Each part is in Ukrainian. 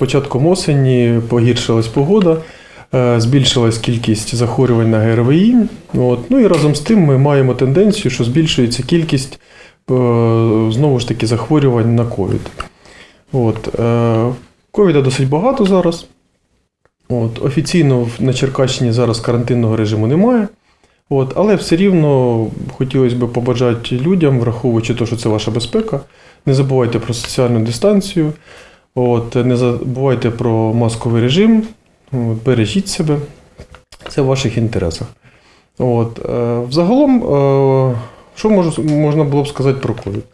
початком осені погіршилась погода, е, збільшилась кількість захворювань на ГРВІ. От. Ну і разом з тим ми маємо тенденцію, що збільшується кількість е, знову ж таки захворювань на ковід. Е, Ковіда досить багато зараз. От. Офіційно на Черкащині зараз карантинного режиму немає. От, але все рівно хотілося б побажати людям, враховуючи те, що це ваша безпека, не забувайте про соціальну дистанцію, от, не забувайте про масковий режим, от, бережіть себе, це в ваших інтересах. От, е, взагалом, е, що можу, можна було б сказати про ковід?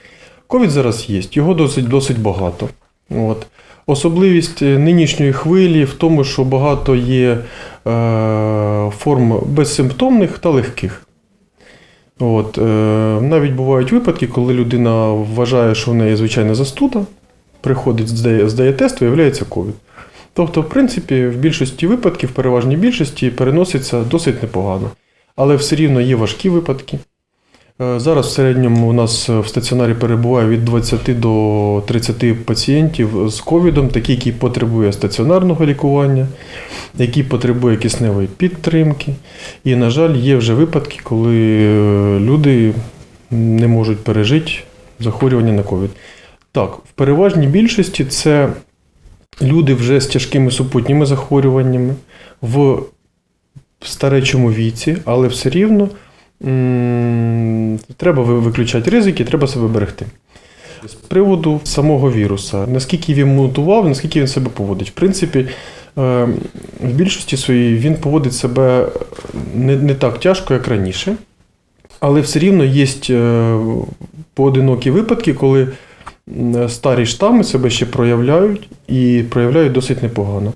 Ковід зараз є, його досить, досить багато. От. Особливість е, нинішньої хвилі в тому, що багато є е, форм безсимптомних та легких. От, е, навіть бувають випадки, коли людина вважає, що в неї звичайна застуда, приходить, здає, здає тест, виявляється ковід. Тобто, в принципі, в більшості випадків, в переважній більшості, переноситься досить непогано. Але все рівно є важкі випадки. Е, Зараз в середньому у нас в стаціонарі перебуває від 20 до 30 пацієнтів з ковідом, такі, які потребує стаціонарного лікування, які потребує кисневої підтримки. І, на жаль, є вже випадки, коли е, люди не можуть пережити захворювання на ковід. Так, в переважній більшості це люди вже з тяжкими супутніми захворюваннями в старечому віці, але все рівно треба виключати ризики, треба себе берегти. З приводу самого віруса, наскільки він мутував, наскільки він себе поводить. В принципі, е, в більшості своїй він поводить себе не, не так тяжко, як раніше, але все рівно є е, поодинокі випадки, коли старі штами себе ще проявляють і проявляють досить непогано.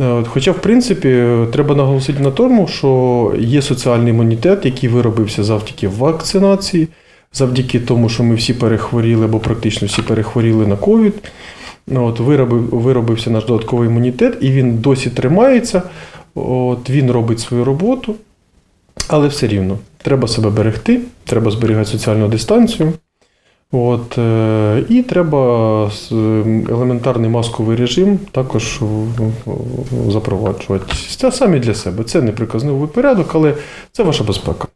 Е, Хоча, в принципі, е, треба наголосити на тому, що є соціальний імунітет, який виробився завдяки вакцинації, завдяки тому, що ми всі перехворіли, або практично всі перехворіли на ковід. От, виробив, виробився наш додатковий імунітет, і він досі тримається. От, він робить свою роботу, але все рівно треба себе берегти, треба зберігати соціальну дистанцію. От, е, і треба елементарний масковий режим також запроваджувати. Це саме для себе. Це не приказний порядок, але це ваша безпека.